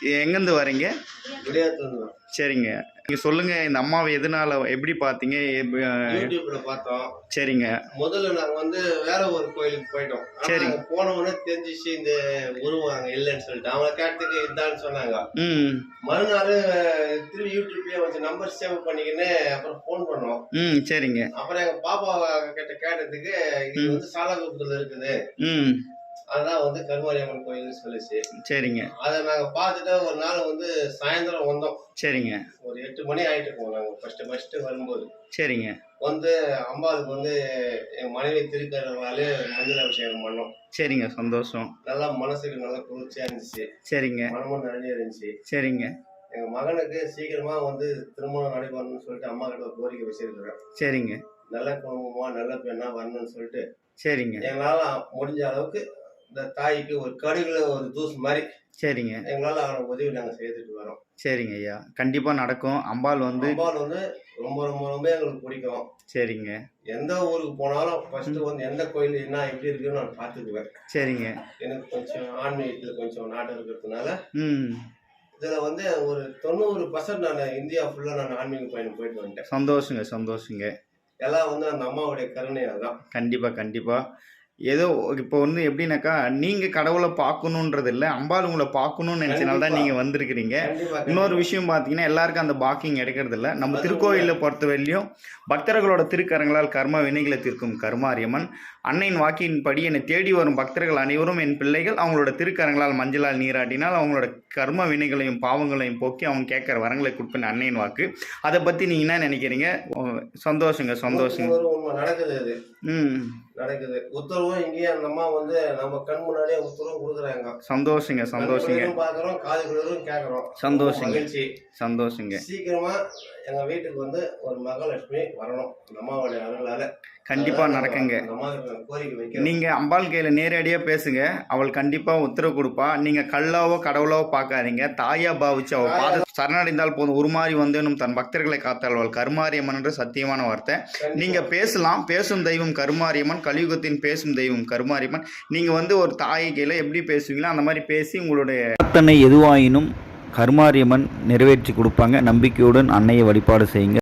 எங்கேருந்து வரீங்க? சரிங்க. நீங்கள் சொல்லுங்கள் இந்த அம்மாவை எதனால எப்படி பார்த்தீங்க? யூடியூப்ல பார்த்தோம். சரிங்க. முதல்ல நாங்க வந்து வேற ஒரு கோயிலுக்கு போயிட்டோம். சரி. அங்க போன உடனே தெரிஞ்சிச்சு இந்த உருவம் அங்க இல்லைன்னு சொல்லிட்டு. அவங்க கேட்டதுக்கு இதுதான் சொன்னாங்க. ம். மறுநாள் திரும்பி யூடியூப்லயே வச்சு நம்பர் சேவ் பண்ணிக்கின்னு அப்புறம் ஃபோன் பண்ணோம். ம் சரிங்க. அப்புறம் எங்க பாப்பா கிட்ட கேட்டதுக்கு இது வந்து சாலகுப்பத்துல இருக்குது. ம் அதான் வந்து கருமாரியம்மன் கோயில்னு சொல்லிச்சு. சரிங்க. அதை நாங்க பார்த்துட்டு ஒரு நாள் வந்து சாயந்தரம் வந்தோம். சரிங்க. ஒரு எட்டு மணி ஆயிட்டு இருக்கோம் நாங்க ஃபர்ஸ்ட் ஃபர்ஸ்ட் வரும்போது. சரிங்க. வந்து அம்பாளுக்கு வந்து என் மனைவி திருக்கறனாலே மஞ்சள் அபிஷேகம் பண்ணோம். சரிங்க சந்தோஷம். நல்லா மனசுக்கு நல்லா குளிர்ச்சியா இருந்துச்சு. சரிங்க. மனமும் நிறைய இருந்துச்சு. சரிங்க. எங்க மகனுக்கு சீக்கிரமா வந்து திருமணம் நடைபெறணும்னு சொல்லிட்டு அம்மா கிட்ட ஒரு கோரிக்கை வச்சிருக்கிறேன். சரிங்க. நல்ல குடும்பமா நல்ல பெண்ணா வரணும்னு சொல்லிட்டு. சரிங்க. எங்களால முடிஞ்ச அளவுக்கு இந்த தாய்க்கு ஒரு கடுகுல ஒரு தூஸ் மாதிரி சரிங்க. எங்களால அவன உதவி நாங்க செய்துட்டு வரோம். சரிங்க ஐயா. கண்டிப்பாக நடக்கும். அம்பாள் வந்து அம்பாள் வந்து ரொம்ப ரொம்ப ரொம்ப எங்களுக்கு பிடிக்கும். சரிங்க. எந்த ஊருக்கு போனாலும் ஃபர்ஸ்ட் வந்து எந்த கோயில் என்ன எப்படி இருக்குன்னு நான் பார்த்துக்குவேன். சரிங்க. எனக்கு கொஞ்சம் ஆன்மீகத்தில் கொஞ்சம் நாட்டம் இருக்கிறதுனால ம். இதில் வந்து ஒரு தொண்ணூறு பர்சன்ட் நான் இந்தியா ஃபுல்லாக நான் ஆன்மீக பயணம் போயிட்டு வந்துட்டேன். சந்தோஷங்க சந்தோஷங்க. எல்லாம் வந்து அந்த அம்மாவுடைய கருணையால் தான் கண்டிப்பாக கண்டிப்பாக ஏதோ இப்போ வந்து எப்படின்னாக்கா நீங்கள் கடவுளை பார்க்கணுன்றது இல்லை அம்பாள் உங்களை பார்க்கணும்னு நினச்சனால தான் நீங்கள் வந்திருக்கிறீங்க. இன்னொரு விஷயம் பார்த்தீங்கன்னா எல்லாருக்கும் அந்த பாக்கிங் கிடைக்கிறது இல்ல. நம்ம திருக்கோயிலை பொறுத்த வரையிலும் பக்தர்களோட திருக்கரங்களால் கர்ம வினைகளை தீர்க்கும் கருமாரியம்மன். அன்னையின் வாக்கின்படி என்னை தேடி வரும் பக்தர்கள் அனைவரும் என் பிள்ளைகள். அவங்களோட திருக்கரங்களால் மஞ்சளால் நீராட்டினால் அவங்களோட கர்ம வினைகளையும் பாவங்களையும் போக்கி அவங்க கேட்குற வரங்களை கொடுப்பேன் அன்னையின் வாக்கு. அதை பற்றி நீங்கள் என்ன நினைக்கிறீங்க? சந்தோஷங்க சந்தோஷங்க. நடக்குது ம். நடக்குது. உத்தரவும் இங்கேயே அந்த அம்மா வந்து நம்ம கண் முன்னாடியே உத்தரவும் கொடுக்குறாங்க. சந்தோஷங்க சந்தோஷங்க. பார்க்குறோம் காது குளிரும் கேட்குறோம் சந்தோஷங்க மகிழ்ச்சி. சந்தோஷங்க. சீக்கிரமா எங்க வீட்டுக்கு வந்து ஒரு மகாலட்சுமி வரணும். அந்த அம்மாவுடைய அருளால. கண்டிப்பாக நடக்குங்க. கோரிக்கை நீங்கள் அம்பாள் கையில் நேரடியாக பேசுங்க. அவள் கண்டிப்பாக உத்தரவு கொடுப்பா. நீங்கள் கல்லாவோ கடவுளாவோ பார்க்காதீங்க. தாயா பாவிச்சு அவள் பாத சரணடைந்தால் போதும். உருமாறி வந்தேனும் தன் பக்தர்களை காத்தாள் அவள் கருமாரியம்மன் என்ற சத்தியமான வார்த்தை. நீங்கள் பேசலாம். பேசும் தெய்வம் கருமாரியம்மன் கலியுகத்தின் பேசும் தெய்வம் கருமாரியம்மன். நீங்கள் வந்து ஒரு தாய் கையில் எப்படி பேசுவீங்களோ அந்த மாதிரி பேசி உங்களுடைய பிரார்த்தனை எதுவாயினும் கருமாரியம்மன் நிறைவேற்றி கொடுப்பாங்க. நம்பிக்கையுடன் அன்னையை வழிபாடு செய்யுங்க.